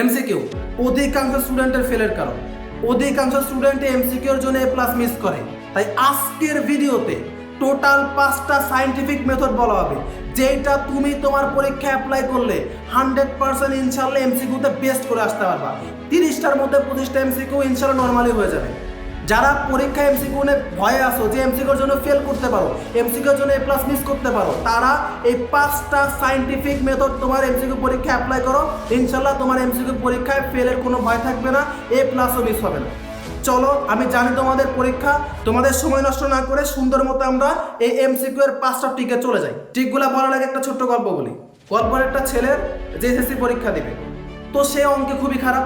MCQ অধিকাংশ স্টুডেন্টের ফেলের কারণ। অধিকাংশ স্টুডেন্ট এমসিকিউর জন্য এ প্লাস মিস করে। তাই আজকের ভিডিওতে টোটাল পাঁচটা সাইন্টিফিক মেথড বলা হবে যেটা তুমি তোমার পরীক্ষা অ্যাপ্লাই করলে হান্ড্রেড পার্সেন্ট ইনশাল্লাহ এমসিকিউতে বেস্ট করে আসতে পারবা। তিরিশটার মধ্যে পঁচিশটা এমসিকিউ ইনশাল্লাহ নর্মালি হয়ে যাবে। যারা পরীক্ষা এমসিকিউ নিয়ে ভয়ে আসো যে এমসিকিউর জন্য ফেল করতে পারো এমসিকিউর জন্য এ প্লাস মিস করতে পারো, তারা এই পাঁচটা সাইন্টিফিক মেথড তোমার এমসিকিউ পরীক্ষা অ্যাপ্লাই করো। ইনশাল্লাহ তোমার এমসিকিউ পরীক্ষায় ফেলের কোনো ভয় থাকবে না এ প্লাসও মিস হবে না। চলো, আমি জানি তোমাদের পরীক্ষা, তোমাদের সময় নষ্ট না করে সুন্দর মতো আমরা এই এমসিকিউ এর পাঁচটা টিকে চলে যাই। টিকগুলা বলার আগে একটা ছোট্ট গল্প বলি। গল্পের একটা ছেলের যে এসএসসি পরীক্ষা দিবে। তো সে অঙ্কে খুবই খারাপ।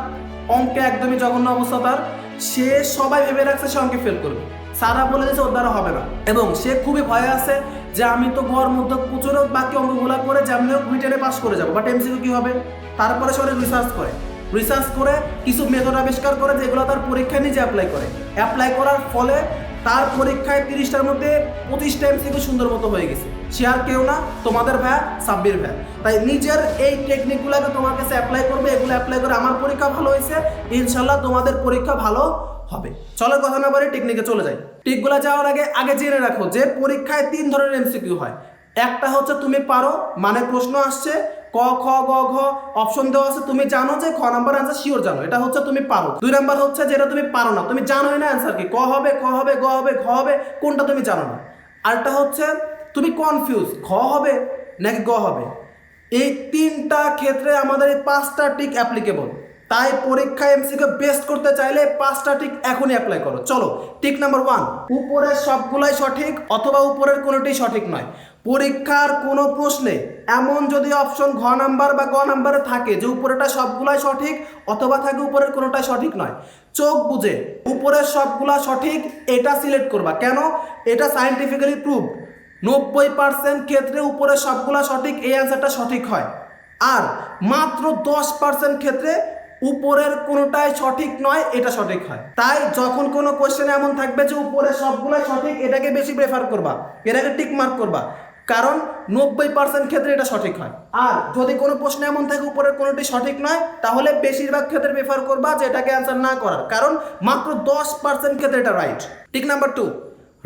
অঙ্কে একদমই জঘন্য অবস্থা তার। সে সবাই ভেবে রাখছে সে অঙ্কে ফেল করবে। সারা বলে দিয়েছে ওর দ্বারা হবে না। এবং সে খুবই ভয়ে আছে যে আমি তো ঘর মধ্যে প্রচুর বাকি অঙ্কগুলা করে যেমনি হোক রিটেনে পাস করে যাব। বাট এমসিকিউ কী হবে? তারপরে সে রিসার্চ করে। রিসার্চ করে কিছু মেথড আবিষ্কার করে যেগুলো তার পরীক্ষায় নিজে অ্যাপ্লাই করে। অ্যাপ্লাই করার ফলে তার পরীক্ষায় তিরিশটার মধ্যে পঁচিশটা এমসিকিউ সুন্দর মতো হয়ে গেছে। আর কেউ না, তোমাদের ভাই, সাব্বির ভাই। তাই নিজের এই টেকনিকগুলোকে তোমার কাছে অ্যাপ্লাই করবে, এগুলো অ্যাপ্লাই করে আমার পরীক্ষা ভালো হয়েছে, ইনশাল্লাহ তোমাদের পরীক্ষা ভালো হবে। চলো কথা না বলে টেকনিকে চলে যাই। টিকগুলো যাওয়ার আগে আগে জেনে রাখো যে পরীক্ষায় তিন ধরনের এমসিকিউ হয়। একটা হচ্ছে তুমি পারো মানে প্রশ্ন আসছে, ক, খ, গ, ঘ অপশন দেওয়া আছে, তুমি জানো যে খ নাম্বার অ্যান্সার শিওর জানো, এটা হচ্ছে তুমি পারো। দুই নাম্বার হচ্ছে যেটা তুমি পারো না, তুমি জানোই না অ্যান্সার কি, ক হবে খ হবে, গ হবে, ঘ হবে, কোনটা তুমি জানো না। আরেকটা হচ্ছে তুমি কনফিউজ খ হবে নাকি গ হবে? এই তিনটা ক্ষেত্রে আমাদের এই পাঁচটা টিক অ্যাপ্লিকেবল তাই পরীক্ষা এমসিকে বেস্ট করতে চাইলে পাঁচটা টিক এখনই অ্যাপ্লাই করো। চলো টিক নাম্বার ওয়ান উপরের সবগুলাই সঠিক অথবা উপরের কোনোটি সঠিক নয়। পরীক্ষার কোনো প্রশ্নে এমন যদি অপশন ঘ নাম্বার বা গ নাম্বারে থাকে যে উপরেটা সবগুলাই সঠিক অথবা থাকে উপরের কোনোটাই সঠিক নয়। চোখ বুঝে, উপরের সবগুলা সঠিক এটা সিলেক্ট করবা। কেন? এটা সায়েন্টিফিক্যালি প্রুভ নব্বই পার্সেন্ট ক্ষেত্রে উপরে সবগুলা সঠিক, এই অ্যান্সারটা সঠিক হয়। আর মাত্র দশ পার্সেন্ট ক্ষেত্রে উপরের কোনোটাই সঠিক নয়, এটা সঠিক হয়। তাই যখন কোনো কোয়েশ্চেন এমন থাকবে যে উপরে সবগুলাই সঠিক, এটাকে বেশি প্রেফার করবা, এটাকে টিক মার্ক করবা, কারণ নব্বই পার্সেন্ট ক্ষেত্রে এটা সঠিক হয়। আর যদি কোনো প্রশ্ন এমন থাকে উপরের কোনোটি সঠিক নয়, তাহলে বেশিরভাগ ক্ষেত্রে প্রেফার করবা যে এটাকে অ্যান্সার না করার, কারণ মাত্র দশ পার্সেন্ট ক্ষেত্রে এটা right trick number two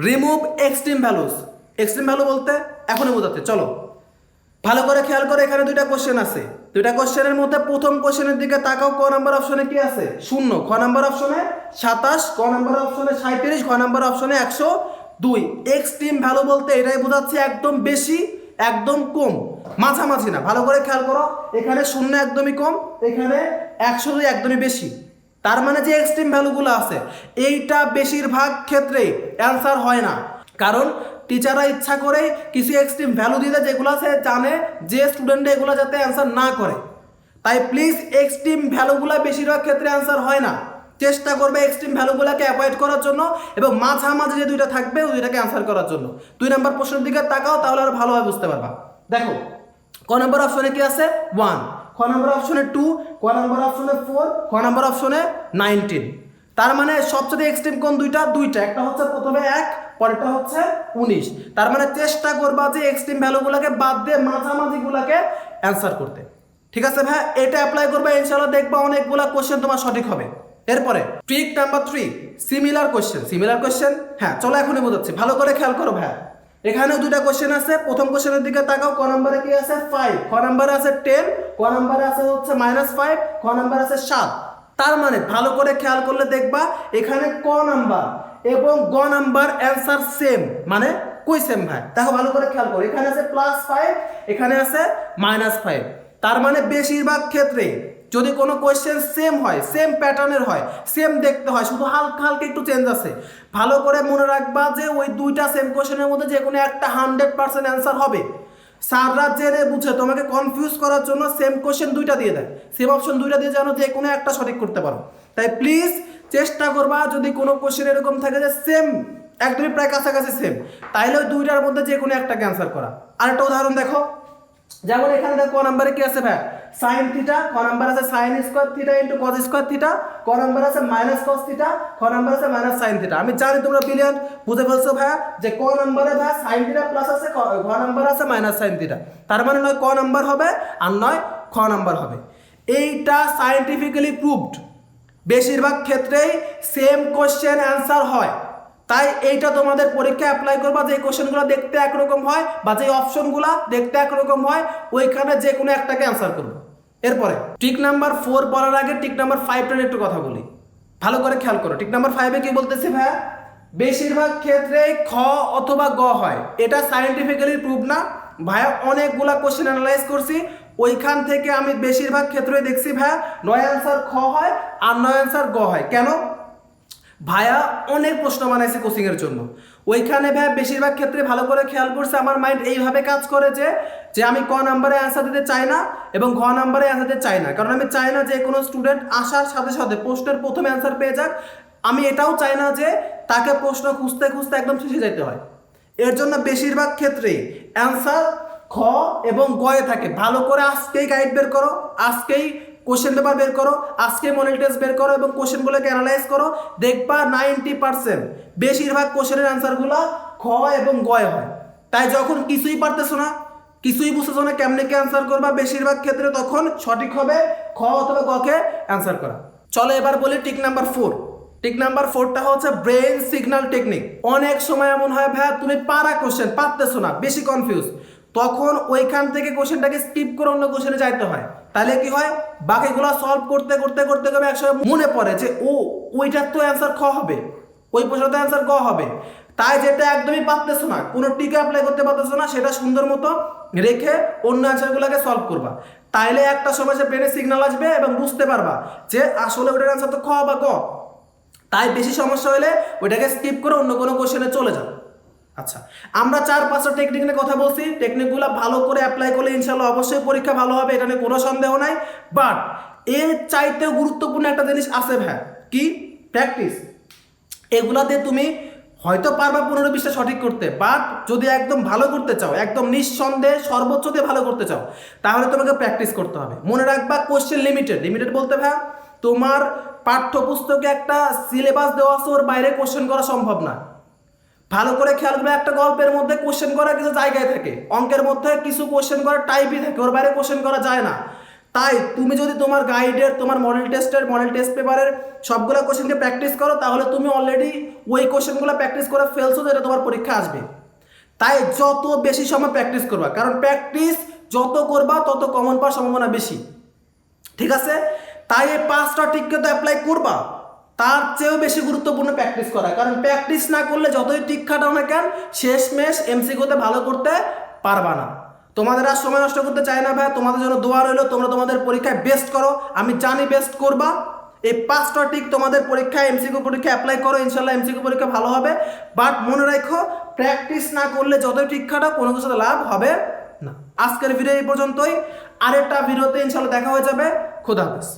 remove extreme values extreme value বলতে এখনই বোঝাতে চলো। ভালো করে খেয়াল করে এখানে দুইটা কোশ্চেন আছে। দুইটা কোশ্চেনের মধ্যে প্রথম কোশ্চেনের দিকে তাকাও, ক নাম্বার অপশনে কি আছে? শূন্য। খ নাম্বার অপশনে সাতাশ, ক নাম্বার অপশনে সাঁত্রিশ খ নাম্বার অপশনে একশো দুই। এক্সট্রিম ভ্যালু বলতে এটাই বোঝাচ্ছে একদম বেশি, একদম কম। মাঝামাঝি না, ভালো করে খেয়াল করো। এখানে শূন্য একদমই কম, এখানে একশো দুই একদমই বেশি। তার মানে যে এক্সট্রিম ভ্যালুগুলো আছে, এইটা বেশিরভাগ ক্ষেত্রে অ্যান্সার হয় না। কারণ টিচাররা ইচ্ছা করে কিছু এক্সট্রিম ভ্যালু দিতে যেগুলো সে জানে যে স্টুডেন্টরা এগুলো যাতে অ্যান্সার না করে। তাই প্লিজ এক্সট্রিম ভ্যালুগুলো বেশিরভাগ ক্ষেত্রে অ্যান্সার হয় না। চেষ্টা করবে এক্সট্রিম ভ্যালুগুলোকে অ্যাভয়েড করার জন্য এবং মাঝামাঝি যে দুইটা থাকবে ওই দুইটাকে অ্যান্সার করার জন্য। দুই নম্বর প্রশ্নের দিকে তাকাও, তাহলে আরও ভালোভাবে বুঝতে পারবা। দেখো, ক নম্বর অপশনে কি আছে? ওয়ান খ নম্বর অপশনে টু ক নম্বর অপশনে ফোর খ নম্বর অপশনে নাইনটিন তার মানে সবচেয়ে এক্সট্রিম কোন দুইটা? দুইটা। একটা হচ্ছে প্রথমে এক, পরেরটা হচ্ছে উনিশ। তার মানে চেষ্টা করবা যে এক্সট্রিম ভ্যালুগুলোকে বাদ দিয়ে মাঝামাঝিগুলোকে অ্যান্সার করতে। ঠিক আছে ভাই? এটা অ্যাপ্লাই করবে ইনশাল্লাহ দেখবা অনেকগুলো কোশ্চেন তোমার সঠিক হবে। এরপরে trick number three similar question similar question হ্যাঁ চলো এখনই বোঝাচ্ছি। ভালো করে খেয়াল করো ভাই। এখানেও দুটা কোশ্চেন আছে। প্রথম কোশ্চেনের দিকে তাকাও, ক নম্বরে কি আছে? ফাইভ ক নম্বরে আছে টেন ক নম্বরে আছে হচ্ছে মাইনাস ফাইভ ক নম্বরে আছে সাত। তার মানে ভালো করে খেয়াল করলে দেখবা এখানে ক নাম্বার এবং গ নাম্বার অ্যান্সার সেম মানে কই সেম ভাই? দেখো ভালো করে খেয়াল করো। এখানে আছে প্লাস ফাইভ এখানে আছে মাইনাস ফাইভ তার মানে বেশিরভাগ ক্ষেত্রে যদি কোনো কোয়েশ্চেন সেম হয় সেম প্যাটার্নের হয় সেম দেখতে হয়, শুধু হালকা হালকা একটু চেঞ্জ আছে, ভালো করে মনে রাখবা যে ওই দুইটা সেম কোয়েশ্চেনের মধ্যে যে কোনো একটা হান্ড্রেড পার্সেন্ট অ্যান্সার হবে। স্যাররা জেনে বুঝে তোমাকে কনফিউজ করার জন্য সেম কোশ্চেন দুইটা দিয়ে দেয়। সেম অপশন দুইটা দিয়ে জানো যে কোনো একটা সঠিক করতে পারো। তাই প্লিজ চেষ্টা করবা যদি কোনো কোয়েশ্চেন এরকম থাকে যে সেম একদমই প্রায় কাছাকাছি সেম তাইলে দুইটার মধ্যে যে কোনো একটাকে অ্যান্সার করা। আরেকটা উদাহরণ দেখো। যেমন এখানে দেখো ক নাম্বারে কি আছে ভাই? সাইন থিটা ক নাম্বার আছে sine square theta into cos square theta ক নাম্বার আছে মাইনাস কস থিটা খ নাম্বার আছে মাইনাস সাইন থিটা আমি জানি তোমরা ব্রিলিয়ান্ট বুঝে ফেলছো ভাই? যে ক নাম্বারে ভাই সাইন থিটা প্লাস আছে ঘ নাম্বার আছে মাইনাস সাইন থিটা তার মানে নয় ক নাম্বার হবে, আর নয় খ নাম্বার হবে। এইটা সায়েন্টিফিক্যালি প্রুভড বেশিরভাগ ক্ষেত্রেই সেম কোশ্চেন অ্যান্সার হয়। তাই এইটা তোমাদের পরীক্ষায় অ্যাপ্লাই করবা, যে কোশ্চেনগুলো দেখতে একরকম হয় বা যে অপশনগুলো দেখতে একরকম হয়, ওইখানে যে কোনো একটাকে অ্যান্সার করব। এরপরে টিক নাম্বার ফোর বলার আগে টিক নাম্বার ফাইভটার একটু কথা বলি। ভালো করে খেয়াল করো টিক নাম্বার ফাইভে কি বলতেছি ভাইয়া? বেশিরভাগ ক্ষেত্রে খ অথবা গ হয়। এটা সায়েন্টিফিক্যালি প্রুভ না। ভাইয়া, অনেকগুলা কোশ্চেন অ্যানালাইজ করছি। ওইখান থেকে আমি বেশিরভাগ ক্ষেত্রে দেখছি ভাইয়া, নয় অ্যান্সার খ হয় আর নয় অ্যান্সার গ হয়। কেন? ভাইয়া অনেক প্রশ্ন বানাইছে কোচিং এর জন্য। ওইখানে ভাইয়া বেশিরভাগ ক্ষেত্রে ভালো করে খেয়াল করছে, আমার মাইন্ড এইভাবে কাজ করে যে যে আমি ক নাম্বারে অ্যান্সার দিতে চাই না এবং ঘ নাম্বারে অ্যান্সার দিতে চাই না। কারণ আমি চাই না যে কোনো স্টুডেন্ট আসার সাথে সাথে প্রশ্নের প্রথমে অ্যান্সার পেয়ে যাক। আমি এটাও চাই না যে তাকে প্রশ্ন খুঁজতে খুঁজতে একদম শেষে যেতে হয়। এর জন্য বেশিরভাগ ক্ষেত্রেই অ্যান্সার খ এবং গয়ে থাকে। ভালো করে আজকেই গাইড বের করো, আজকেই কোশ্চেন পেপার বের করো, আজকে মডেল টেস্ট বের করো এবং কোশ্চেনগুলোকে অ্যানালাইজ করো, দেখবা নাইনটি পার্সেন্ট বেশিরভাগ কোশ্চেনের অ্যান্সারগুলো খ এবং গয়ে হয়। তাই যখন কিছুই পারতেছো না, কিছুই বুঝতেছো না কেমনে কি অ্যান্সার করবা, বেশিরভাগ ক্ষেত্রে তখন সঠিক হবে খ অথবা গকে অ্যান্সার করা। চলো এবার বলি trick number four trick number ফোরটা হচ্ছে ব্রেন সিগন্যাল টেকনিক অনেক সময় এমন হয়, ভাইয়া, তুমি পারা কোশ্চেন পারতেছো না, বেশি কনফিউজ তখন ওইখান থেকে কোশ্চেনটাকে স্কিপ করে অন্য কোশ্চেনে যাইতে হয়। তাহলে কি হয়? বাকিগুলো সলভ করতে করতে করতে করতে একসময় মনে পড়ে যে, ও, ওইটার তো অ্যান্সার খ হবে? ওই প্রশ্নটা অ্যান্সার গ হবে? তাই যেটা একদমই পারতেছো না, কোনো টিকা অ্যাপ্লাই করতে পারতেছো না, সেটা সুন্দর মতো রেখে অন্য অ্যান্সারগুলোকে সলভ করবা। তাইলে একটা সময় সে ব্রেনে সিগন্যাল আসবে এবং বুঝতে পারবা যে, আসলে ওটার অ্যান্সার তো খ বা গ। তাই বেশি সমস্যা হলে ওইটাকে স্কিপ করে অন্য কোনো কোশ্চেনে চলে যাও। আচ্ছা আমরা চার পাঁচটা টেকনিক নিয়ে কথা বলছি। টেকনিকগুলো ভালো করে অ্যাপ্লাই করলে ইনশাল্লাহ অবশ্যই পরীক্ষা ভালো হবে, এটা নিয়ে কোনো সন্দেহ নাই। বাট এর চাইতেও গুরুত্বপূর্ণ একটা জিনিস আছে ভাই। কি? প্র্যাকটিস এগুলাতে তুমি হয়তো পারবা পনেরো বিশটা সঠিক করতে বাট যদি একদম ভালো করতে চাও, একদম নিঃসন্দেহে সর্বোচ্চ দিয়ে ভালো করতে চাও, তাহলে তোমাকে প্র্যাকটিস করতে হবে। মনে রাখবা কোশ্চেন লিমিটেড লিমিটেড বলতে ভাই, তোমার পাঠ্যপুস্তকে একটা সিলেবাস দেওয়া আছে, ওর বাইরে কোশ্চেন করা সম্ভব না। ভালো করে খেয়াল করে একটা গল্পের মধ্যে কোশ্চেন করার কিছু জায়গায় থাকে। অঙ্কের মধ্যে কিছু কোশ্চেন করার টাইপই থাকে, ওর বাইরে কোশ্চেন করা যায় না। তাই তুমি যদি তোমার গাইডের তোমার মডেল টেস্টের মডেল টেস্ট পেপারের সবগুলো কোশ্চেনকে প্র্যাকটিস করো, তাহলে তুমি অলরেডি ওই কোশ্চেনগুলো প্র্যাকটিস করে ফেলছো যেটা তোমার পরীক্ষা আসবে। তাই যত বেশি সময় প্র্যাকটিস করবা, কারণ প্র্যাকটিস যত করবা, তত কমন পাওয়ার সম্ভাবনা বেশি। ঠিক আছে? তাই এই পাঁচটা টিককে তো অ্যাপ্লাই করবা। তার চেয়েও বেশি গুরুত্বপূর্ণ প্র্যাকটিস করা। কারণ প্র্যাকটিস না করলে যতই টিক খাটাও না কেন শেষ শেষমেশ এমসিকিউতে ভালো করতে পারবা না। তোমাদের আর সময় নষ্ট করতে চাই না ভাই, তোমাদের জন্য দোয়া রইল, তোমরা তোমাদের পরীক্ষায় বেস্ট করো। আমি জানি বেস্ট করবা। এই পাঁচটা টিক তোমাদের পরীক্ষায় এমসিকিউ পরীক্ষা অ্যাপ্লাই করো ইনশাল্লাহ এমসিকিউ পরীক্ষা ভালো হবে। বাট মনে রাখো প্র্যাকটিস না করলে যতই ঠিক খাটাও কোনো কিছুতে লাভ হবে না। আজকের ভিডিও এই পর্যন্তই। আরেকটা ভিডিওতে ইনশাল্লাহ দেখা হয়ে যাবে। খোদা হাফেজ।